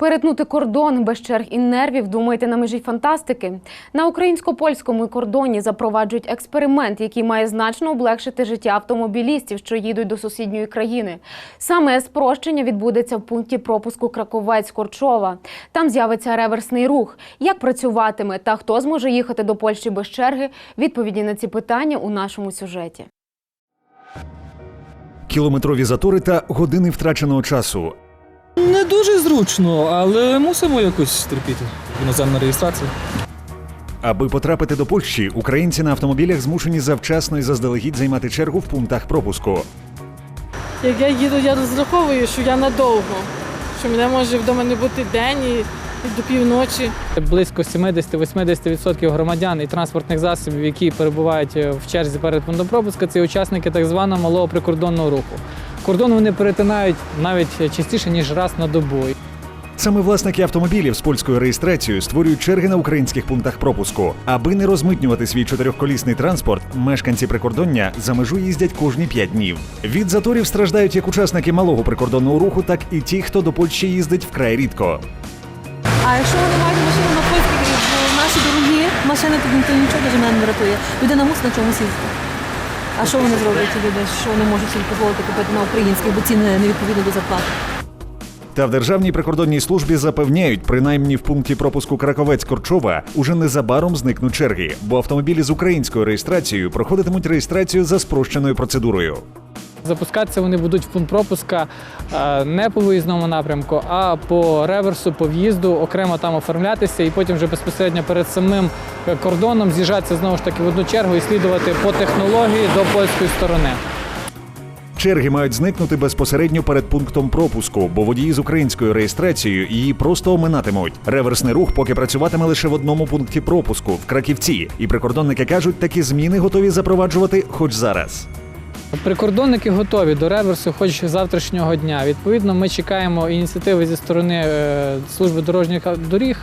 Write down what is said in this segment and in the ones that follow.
Перетнути кордон без черг і нервів, думаєте, на межі фантастики? На українсько-польському кордоні запроваджують експеримент, який має значно облегшити життя автомобілістів, що їдуть до сусідньої країни. Саме спрощення відбудеться в пункті пропуску Краковець-Корчова. Там з'явиться реверсний рух. Як працюватиме та хто зможе їхати до Польщі без черги? Відповіді на ці питання у нашому сюжеті. Кілометрові затори та години втраченого часу. Не дуже зручно, але мусимо якось терпіти. Іноземна реєстрація. Аби потрапити до Польщі, українці на автомобілях змушені завчасно і заздалегідь займати чергу в пунктах пропуску. Як я їду, я розраховую, що я надовго, що мене може вдома не бути день і, і до півночі. Близько 70-80% громадян і транспортних засобів, які перебувають е, в черзі перед пунктом пропуска, це учасники так званого малого прикордонного руху. Кордон вони перетинають навіть частіше ніж раз на добу. Саме власники автомобілів з польською реєстрацією створюють черги на українських пунктах пропуску. Аби не розмитнювати свій чотирьохколісний транспорт, мешканці прикордоння за межу їздять кожні п'ять днів. Від заторів страждають як учасники малого прикордонного руху, так і ті, хто до Польщі їздить вкрай рідко. А якщо вони мають машину на польській, наші дорогі машини, то нічого не врятує. Людина мусить на чомусь їздити. А що вони зроблять ті люди, що не можуть собі дозволити купити на українських, бо ціни не відповідно до зарплати? Та в Державній прикордонній службі запевняють, принаймні в пункті пропуску Краковець-Корчова уже незабаром зникнуть черги, бо автомобілі з українською реєстрацією проходитимуть реєстрацію за спрощеною процедурою. Запускатися вони будуть в пункт пропуска е, не по виїзному напрямку, а по реверсу, по в'їзду, окремо там оформлятися і потім вже безпосередньо перед самим кордоном з'їжджатися знову ж таки в одну чергу і слідувати по технології до польської сторони. Черги мають зникнути безпосередньо перед пунктом пропуску, бо водії з українською реєстрацією її просто оминатимуть. Реверсний рух поки працюватиме лише в одному пункті пропуску в Краківці. І прикордонники кажуть, такі зміни готові запроваджувати хоч зараз. Прикордонники готові до реверсу, хоч завтрашнього дня. Відповідно, ми чекаємо ініціативи зі сторони е, служби дорожніх доріг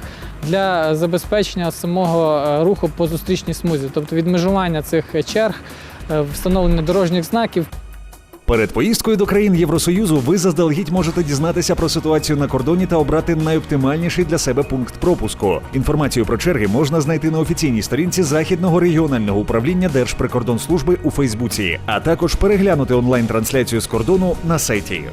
для забезпечення самого е, руху по зустрічній смузі, тобто відмежування цих черг, е, встановлення дорожніх знаків. Перед поїздкою до країн Євросоюзу ви заздалегідь можете дізнатися про ситуацію на кордоні та обрати найоптимальніший для себе пункт пропуску. Інформацію про черги можна знайти на офіційній сторінці Західного регіонального управління Держприкордонслужби у Фейсбуці, а також переглянути онлайн-трансляцію з кордону на сайті.